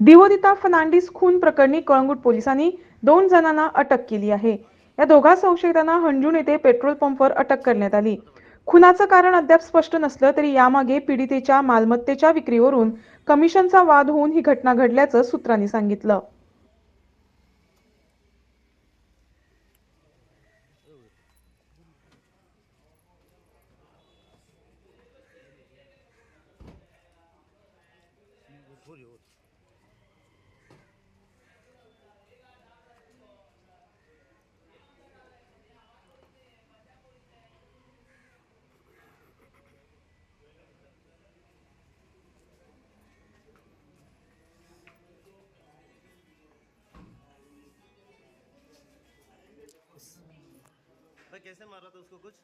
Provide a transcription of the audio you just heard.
दिवोदिता फर्नांडिस खून प्रकरणी कळंगूट पोलिसांनी दोन जणांना अटक केली आहे. या दोघा संशयितांना हंजून येथे पेट्रोल पंपवर अटक करण्यात आली. खुनाचं कारण अद्याप स्पष्ट नसलं तरी यामागे पीडितेच्या मालमत्तेच्या विक्रीवरून कमिशनचा वाद होऊन ही घटना घडल्याचं सूत्रांनी सांगितलं. भाई कैसे रहा था उसको कुछ?